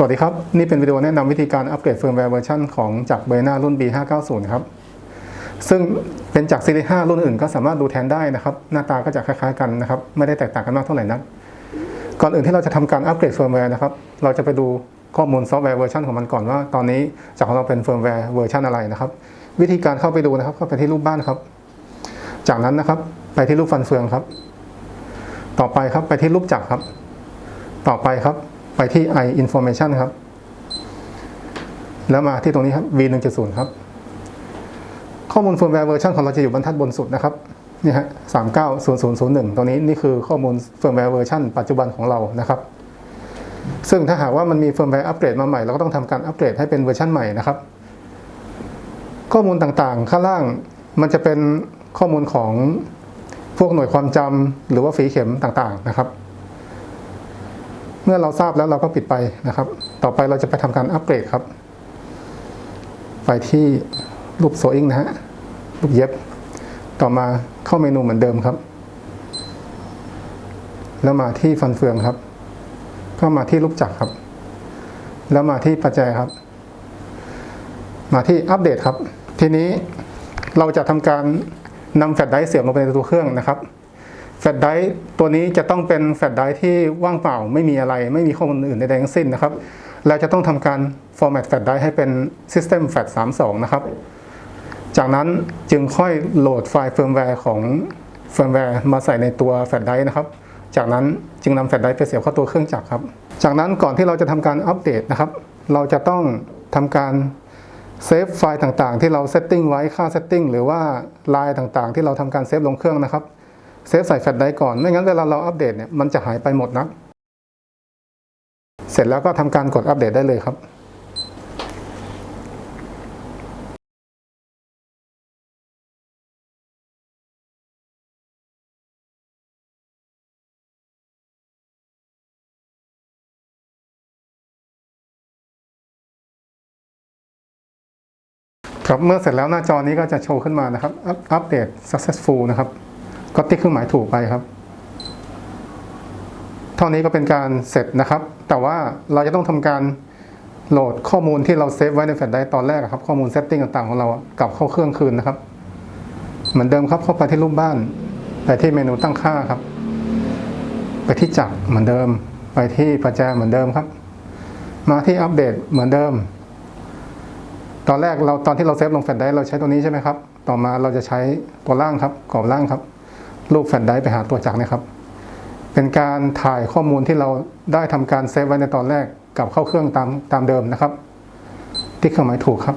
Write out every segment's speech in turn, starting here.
สวัสดีครับ นี่เป็นวิดีโอแนะนำวิธีการอัปเกรดเฟิร์มแวร์เวอร์ชันของจากเบอร์นารุ่น B590 ครับ ซึ่งเป็นจากซีรีส์5รุ่นอื่นก็สามารถดูแทนได้นะครับ หน้าตาก็จะคล้ายๆกันนะครับ ไม่ได้แตกต่างกันมากเท่าไหร่นัก ก่อนอื่นที่เราจะทำการอัปเกรดเฟิร์มแวร์นะครับ เราจะไปดูข้อมูลซอฟต์แวร์เวอร์ชันของมันก่อนว่า ตอนนี้จากของเราเป็นเฟิร์มแวร์เวอร์ชันอะไรนะครับ วิธีการเข้าไปดูนะครับ เข้าไปที่รูปบ้านครับ จากนั้นนะครับ ไปที่รูปฟันเฟืองครับ ต่อไปครับ ไปที่รูปจักรครับ ต่อไปครับ ไปที่ i information ครับ แล้วมาที่ตรงนี้ครับ v 1.0ครับ ข้อมูลเฟิร์มแวร์เวอร์ชันของเราจะอยู่บรรทัดบนสุดนะครับนี่ฮะ390001ตรงนี้นี่คือข้อมูลเฟิร์มแวร์เวอร์ชันปัจจุบันของเรานะครับ ซึ่งถ้าหากว่ามันมีเฟิร์มแวร์อัปเกรดมาใหม่เราก็ต้องทำการอัปเกรดให้เป็นเวอร์ชันใหม่นะครับ ข้อมูลต่างๆ ข้างล่างมันจะเป็นข้อมูลของพวกหน่วยความจำหรือว่าฝีเข็มต่างๆนะครับ มื่อเราทราบแล้วเราก็ปิดไปนะครับ ต่อไปเราจะไปทำการอัปเกรดครับ ไปที่รูปโซอิงนะฮะรูปเย็บ ต่อมาเข้าเมนูเหมือนเดิมครับ แล้วมาที่ฟันเฟืองครับ ก็มาที่รูปจักรครับ แล้วมาที่ปัจจัยครับ มาที่อัปเดตครับ ทีนี้เราจะทำการนำแฟลชไดร์เสียบลงไปในตัวเครื่องนะครับ แฟลชไดรฟ์ตัวนี้จะต้องเป็นแฟลชไดรฟ์ที่ว่างเปล่าไม่มีอะไร ไม่มีข้อมูลอื่นใดๆทั้งสิ้นนะครับเราจะต้องทำการ format แฟลชไดรฟ์ให้เป็น system fat 32 นะครับ จากนั้นจึงค่อยโหลดไฟล์เฟิร์มแวร์ของเฟิร์มแวร์มาใส่ในตัวแฟลชไดรฟ์นะครับ จากนั้นจึงนำแฟลชไดรฟ์ไปเสียบเข้าตัวเครื่องจักรครับ จากนั้นก่อนที่เราจะทำการอัปเดตนะครับ เราจะต้องทำการเซฟไฟล์ต่างๆ ที่เราเซตติ้งไว้ค่าเซตติ้งหรือว่าลายต่างๆ ที่เราทำการเซฟลงเครื่องนะครับ เซฟใส่แฟลชไดรฟ์ก่อน ไม่งั้นเวลาเราอัปเดตเนี่ยมันจะหายไปหมดนะ เสร็จแล้วก็ทำการกดอัปเดตได้เลยครับครับเมื่อเสร็จแล้วหน้าจอนี้ก็จะโชว์ขึ้นมานะครับ อัปอัปเดต successful นะครับ ก็ติ๊กเครื่องหมายถูกไปครับ เท่านี้ก็เป็นการเสร็จนะครับ แต่ว่าเราจะต้องทำการโหลดข้อมูลที่เราเซฟไว้ในแฟลชไดรฟ์ตอนแรกครับ ข้อมูลเซตติ้งต่างๆของเรากลับเข้าเครื่องคืนนะครับ เหมือนเดิมครับเข้าไปที่รูปบ้าน ไปที่เมนูตั้งค่าครับ ไปที่จักรเหมือนเดิม ไปที่ประแจเหมือนเดิมครับ มาที่อัปเดตเหมือนเดิม ตอนแรกเราตอนที่เราเซฟลงแฟลชไดรฟ์เราใช้ตัวนี้ใช่ไหมครับ ต่อมาเราจะใช้ตัวล่างครับกรอบล่างครับ รูปแฟลชไดร์ไปหาตัวจักรเนะครับ เป็นการถ่ายข้อมูลที่เราได้ทำการเซฟไว้ในตอนแรกกลับเข้าเครื่องตามตามเดิมนะครับ ที่เครื่องหมายถูกครับ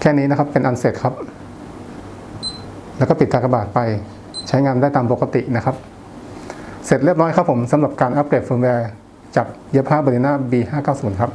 แค่นี้นะครับเป็นอันเสร็จครับ แล้วก็ปิดกากบาทไปใช้งานได้ตามปกตินะครับ เสร็จเรียบร้อยครับผมสำหรับการอัปเกรดเฟิร์มแวร์จากเย็บผ้าเบร์นา B590 ครับ